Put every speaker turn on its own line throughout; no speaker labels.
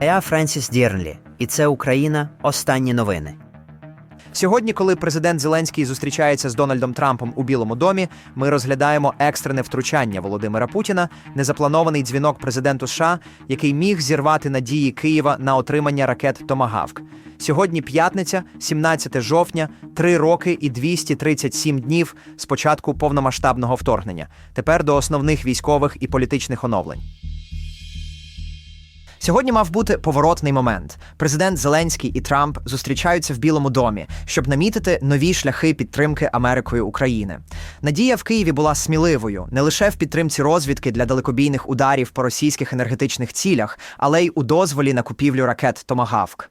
Я Френсіс Дірнлі, і це Україна. Останні новини.
Сьогодні, коли президент Зеленський зустрічається з Дональдом Трампом у Білому домі, ми розглядаємо екстрене втручання Володимира Путіна, незапланований дзвінок президенту США, який міг зірвати надії Києва на отримання ракет Томагавк. Сьогодні п'ятниця, 17 жовтня, три роки і 237 днів з початку повномасштабного вторгнення. Тепер до основних військових і політичних оновлень. Сьогодні мав бути поворотний момент. Президент Зеленський і Трамп зустрічаються в Білому домі, щоб намітити нові шляхи підтримки Америкою України. Надія в Києві була сміливою не лише в підтримці розвідки для далекобійних ударів по російських енергетичних цілях, але й у дозволі на купівлю ракет Томагавк.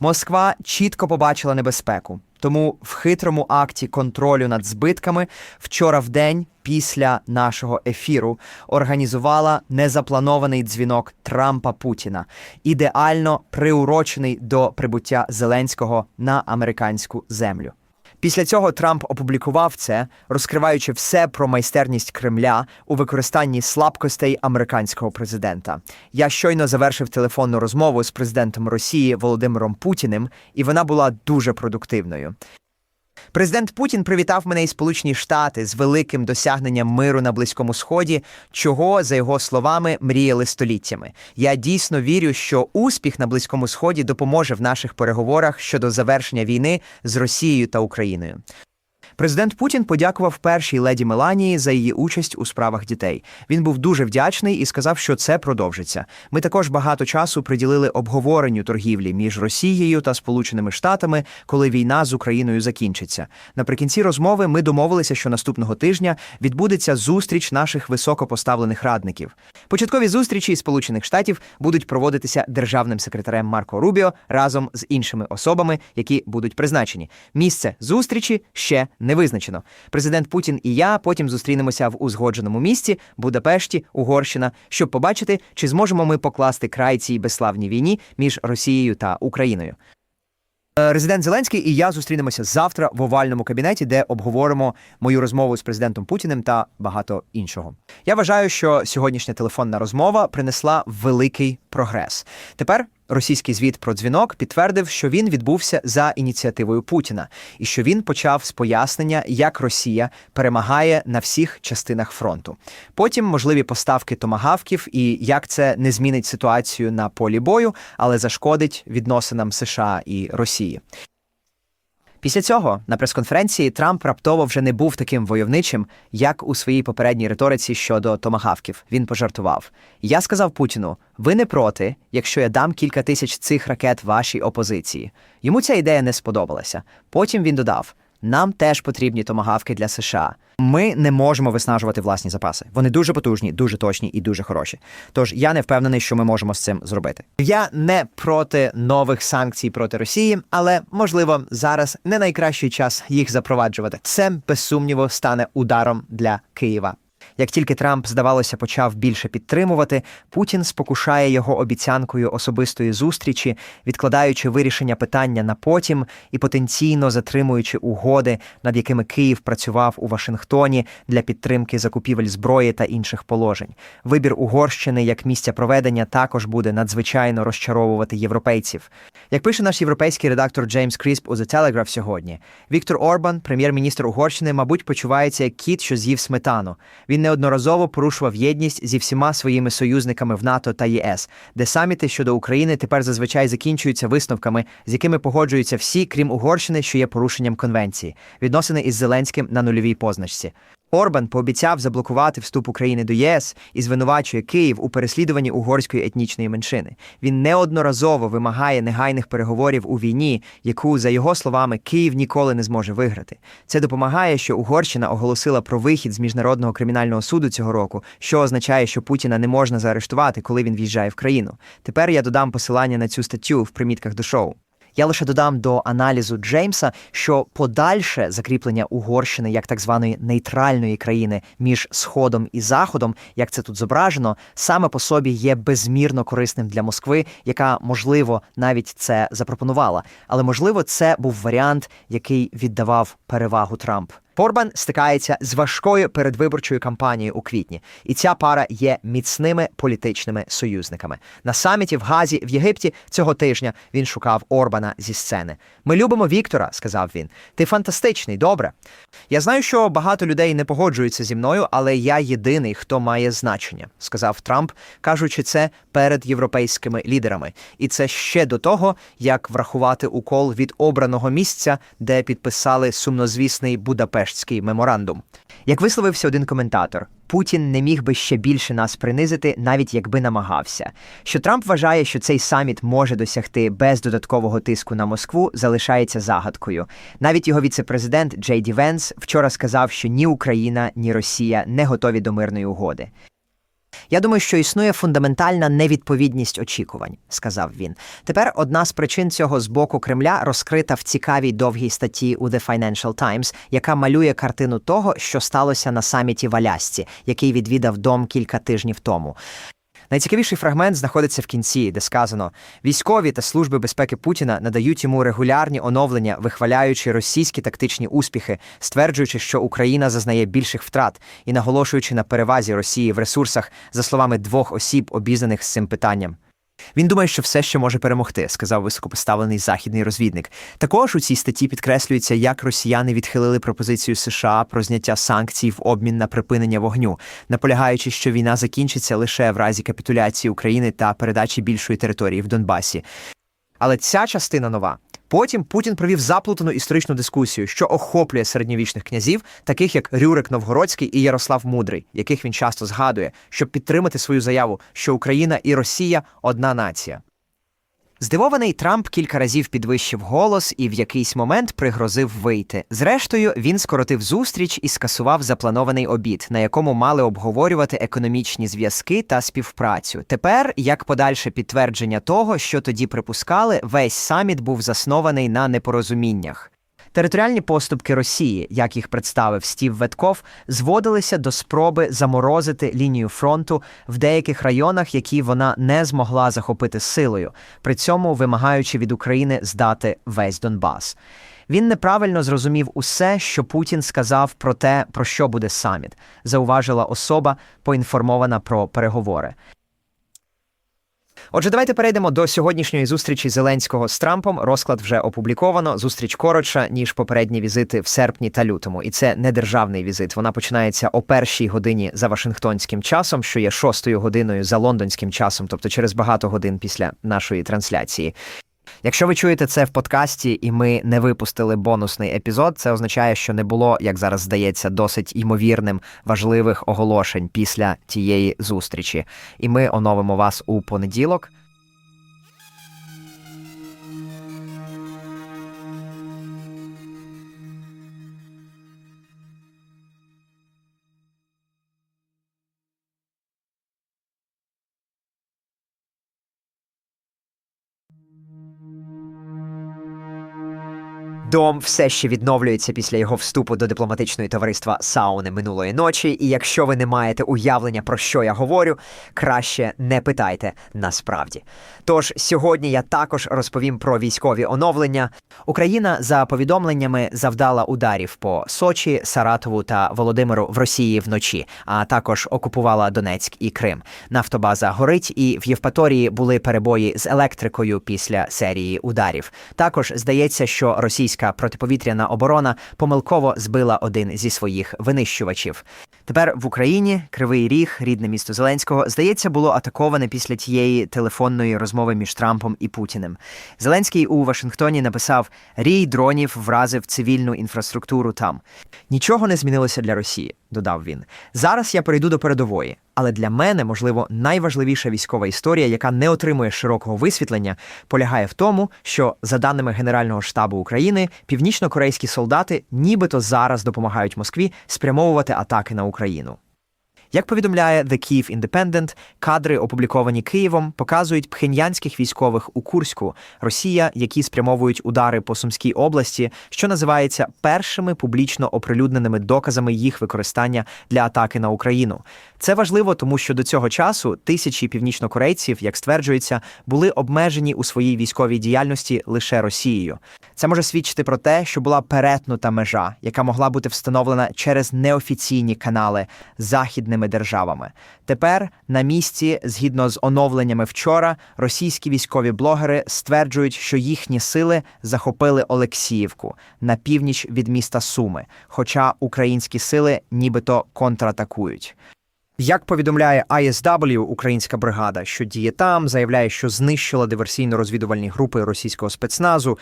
Москва чітко побачила небезпеку, тому в хитрому акті контролю над збитками вчора в день після нашого ефіру організувала незапланований дзвінок Трампа Путіна, ідеально приурочений до прибуття Зеленського на американську землю. Після цього Трамп опублікував це, розкриваючи все про майстерність Кремля у використанні слабкостей американського президента. Я щойно завершив телефонну розмову з президентом Росії Володимиром Путіним, і вона була дуже продуктивною. Президент Путін привітав мене і Сполучені Штати з великим досягненням миру на Близькому Сході, чого, за його словами, мріяли століттями. Я дійсно вірю, що успіх на Близькому Сході допоможе в наших переговорах щодо завершення війни з Росією та Україною. Президент Путін подякував першій леді Меланії за її участь у справах дітей. Він був дуже вдячний і сказав, що це продовжиться. Ми також багато часу приділили обговоренню торгівлі між Росією та Сполученими Штатами, коли війна з Україною закінчиться. Наприкінці розмови ми домовилися, що наступного тижня відбудеться зустріч наших високопоставлених радників. Початкові зустрічі із Сполучених Штатів будуть проводитися державним секретарем Марко Рубіо разом з іншими особами, які будуть призначені. Місце зустрічі ще не визначено. Президент Путін і я потім зустрінемося в узгодженому місці Будапешті, Угорщина, щоб побачити, чи зможемо ми покласти край цій безславній війні між Росією та Україною. Е, Резидент Зеленський і я зустрінемося завтра в овальному кабінеті, де обговоримо мою розмову з президентом Путіним та багато іншого. Я вважаю, що сьогоднішня телефонна розмова принесла великий прогрес. Тепер російський звіт про дзвінок підтвердив, що він відбувся за ініціативою Путіна, і що він почав з пояснення, як Росія перемагає на всіх частинах фронту. Потім можливі поставки томагавків і як це не змінить ситуацію на полі бою, але зашкодить відносинам США і Росії. Після цього на прес-конференції Трамп раптово вже не був таким войовничим, як у своїй попередній риториці щодо томагавків. Він пожартував: Я сказав Путіну: ви не проти, якщо я дам кілька тисяч цих ракет вашій опозиції. Йому ця ідея не сподобалася. Потім він додав: нам теж потрібні томагавки для США. Ми не можемо виснажувати власні запаси. Вони дуже потужні, дуже точні і дуже хороші. Тож я не впевнений, що ми можемо з цим зробити. Я не проти нових санкцій проти Росії, але можливо зараз не найкращий час їх запроваджувати. Це без сумніву стане ударом для Києва. Як тільки Трамп, здавалося, почав більше підтримувати, Путін спокушає його обіцянкою особистої зустрічі, відкладаючи вирішення питання на потім і потенційно затримуючи угоди, над якими Київ працював у Вашингтоні для підтримки закупівель зброї та інших положень. Вибір Угорщини як місця проведення також буде надзвичайно розчаровувати європейців. Як пише наш європейський редактор Джеймс Крісп у The Telegraph сьогодні, Віктор Орбан, прем'єр-міністр Угорщини, мабуть, почувається як кіт, що з'їв сметану. Він неодноразово порушував єдність зі всіма своїми союзниками в НАТО та ЄС, де саміти щодо України тепер зазвичай закінчуються висновками, з якими погоджуються всі, крім Угорщини, що є порушенням конвенції, відносини із Зеленським на нульовій позначці. Орбан пообіцяв заблокувати вступ України до ЄС і звинувачує Київ у переслідуванні угорської етнічної меншини. Він неодноразово вимагає негайних переговорів у війні, яку, за його словами, Київ ніколи не зможе виграти. Це допомагає, що Угорщина оголосила про вихід з міжнародного кримінального суду цього року, що означає, що Путіна не можна заарештувати, коли він в'їжджає в країну. Тепер я додам посилання на цю статтю в примітках до шоу. Я лише додам до аналізу Джеймса, що подальше закріплення Угорщини як так званої нейтральної країни між Сходом і Заходом, як це тут зображено, саме по собі є безмірно корисним для Москви, яка можливо навіть це запропонувала. Але можливо, це був варіант, який віддавав перевагу Трамп. Орбан стикається з важкою передвиборчою кампанією у квітні, і ця пара є міцними політичними союзниками. На саміті в Газі в Єгипті цього тижня він шукав Орбана зі сцени. Ми любимо Віктора, сказав він. Ти фантастичний, добре. Я знаю, що багато людей не погоджуються зі мною, але я єдиний, хто має значення, сказав Трамп, кажучи це перед європейськими лідерами. І це ще до того, як врахувати укол від обраного місця, де підписали сумнозвісний Будапештський меморандум. Як висловився один коментатор, Путін не міг би ще більше нас принизити, навіть якби намагався. Що Трамп вважає, що цей саміт може досягти без додаткового тиску на Москву, залишається загадкою. Навіть його віцепрезидент Джей Ді Венс вчора сказав, що ні Україна, ні Росія не готові до мирної угоди. Я думаю, що існує фундаментальна невідповідність очікувань, сказав він. Тепер одна з причин цього з боку Кремля розкрита в цікавій довгій статті у The Financial Times, яка малює картину того, що сталося на саміті в Алясці, який відвідав дом кілька тижнів тому. Найцікавіший фрагмент знаходиться в кінці, де сказано: військові та служби безпеки Путіна надають йому регулярні оновлення, вихваляючи російські тактичні успіхи, стверджуючи, що Україна зазнає більших втрат, і наголошуючи на перевазі Росії в ресурсах, за словами двох осіб, обізнаних з цим питанням. Він думає, що все ще може перемогти, сказав високопоставлений західний розвідник. Також у цій статті підкреслюється, як росіяни відхилили пропозицію США про зняття санкцій в обмін на припинення вогню, наполягаючи, що війна закінчиться лише в разі капітуляції України та передачі більшої території в Донбасі. Але ця частина нова. Потім Путін провів заплутану історичну дискусію, що охоплює середньовічних князів, таких як Рюрик Новгородський і Ярослав Мудрий, яких він часто згадує, щоб підтримати свою заяву, що Україна і Росія одна нація. Здивований Трамп кілька разів підвищив голос і в якийсь момент пригрозив вийти. Зрештою, він скоротив зустріч і скасував запланований обід, на якому мали обговорювати економічні зв'язки та співпрацю. Тепер, як подальше підтвердження того, що тоді припускали, весь саміт був заснований на непорозуміннях. Територіальні поступки Росії, як їх представив Стів Ветков, зводилися до спроби заморозити лінію фронту в деяких районах, які вона не змогла захопити силою, при цьому вимагаючи від України здати весь Донбас. Він неправильно зрозумів усе, що Путін сказав про те, про що буде саміт, зауважила особа, поінформована про переговори. Отже, давайте перейдемо до сьогоднішньої зустрічі Зеленського з Трампом. Розклад вже опубліковано. Зустріч коротша ніж попередні візити в серпні та лютому. І це не державний візит. Вона починається о першій годині за Вашингтонським часом, що є шостою годиною за лондонським часом, тобто через багато годин після нашої трансляції. Якщо ви чуєте це в подкасті, і ми не випустили бонусний епізод, це означає, що не було, як зараз здається, досить ймовірним важливих оголошень після тієї зустрічі. І ми оновимо вас у понеділок. Дом все ще відновлюється після його вступу до дипломатичної товариства Сауни минулої ночі. І якщо ви не маєте уявлення про що я говорю, краще не питайте насправді. Тож сьогодні я також розповім про військові оновлення. Україна за повідомленнями завдала ударів по Сочі, Саратову та Володимиру в Росії вночі, а також окупувала Донецьк і Крим. Нафтобаза горить, і в Євпаторії були перебої з електрикою після серії ударів. Також здається, що російська протиповітряна оборона помилково збила один зі своїх винищувачів. Тепер в Україні Кривий Ріг, рідне місто Зеленського, здається, було атаковане після тієї телефонної розмови між Трампом і Путіним. Зеленський у Вашингтоні написав: Рій дронів вразив цивільну інфраструктуру там. Нічого не змінилося для Росії, додав він. Зараз я перейду до передової. Але для мене, можливо, найважливіша військова історія, яка не отримує широкого висвітлення, полягає в тому, що, за даними Генерального штабу України, північно-корейські солдати нібито зараз допомагають Москві спрямовувати атаки на Україну. Україну. Як повідомляє The Kyiv Independent, кадри, опубліковані Києвом, показують пхеньянських військових у Курську, Росія, які спрямовують удари по Сумській області, що називається першими публічно оприлюдненими доказами їх використання для атаки на Україну. Це важливо, тому що до цього часу тисячі північнокорейців, як стверджується, були обмежені у своїй військовій діяльності лише Росією. Це може свідчити про те, що була перетнута межа, яка могла бути встановлена через неофіційні канали західними державами. Тепер на місці, згідно з оновленнями вчора, російські військові блогери стверджують, що їхні сили захопили Олексіївку на північ від міста Суми, хоча українські сили нібито контратакують. Як повідомляє ISW, українська бригада, що діє там, заявляє, що знищила диверсійно-розвідувальні групи російського спецназу.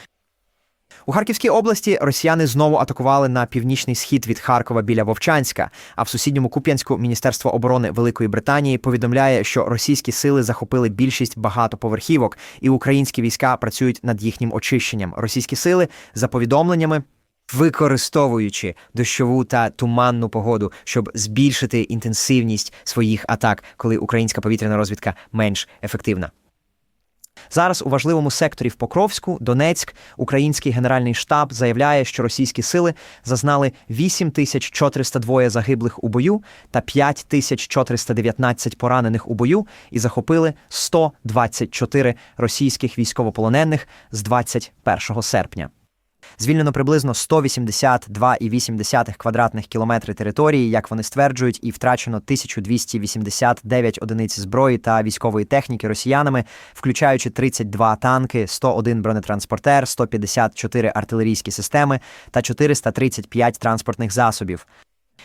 У Харківській області росіяни знову атакували на північний схід від Харкова біля Вовчанська. А в сусідньому Куп'янську Міністерство оборони Великої Британії повідомляє, що російські сили захопили більшість багатоповерхівок, і українські війська працюють над їхнім очищенням. Російські сили, за повідомленнями, використовуючи дощову та туманну погоду, щоб збільшити інтенсивність своїх атак, коли українська повітряна розвідка менш ефективна. Зараз у важливому секторі в Покровську, Донецьк, український генеральний штаб заявляє, що російські сили зазнали 8402 загиблих у бою та 5419 поранених у бою і захопили 124 російських військовополонених з 21 серпня. Звільнено приблизно 182,8 квадратних кілометри території, як вони стверджують, і втрачено 1289 одиниць зброї та військової техніки росіянами, включаючи 32 танки, 101 бронетранспортер, 154 артилерійські системи та 435 транспортних засобів.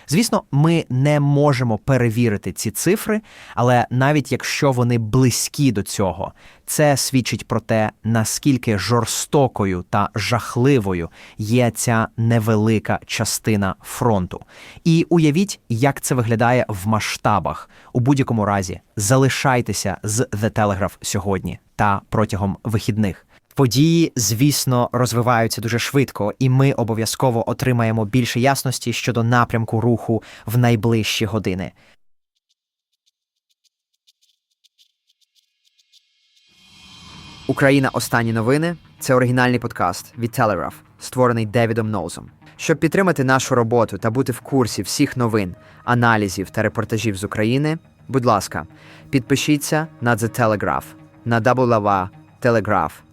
Звісно, ми не можемо перевірити ці цифри, але навіть якщо вони близькі до цього, це свідчить про те, наскільки жорстокою та жахливою є ця невелика частина фронту. І уявіть, як це виглядає в масштабах. У будь-якому разі залишайтеся з The Telegraph сьогодні та протягом вихідних. Події, звісно, розвиваються дуже швидко, і ми обов'язково отримаємо більше ясності щодо напрямку руху в найближчі години. Україна. Останні новини це оригінальний подкаст від Telegraph, створений Девідом Ноузом. Щоб підтримати нашу роботу та бути в курсі всіх новин, аналізів та репортажів з України, будь ласка, підпишіться на The Telegraph на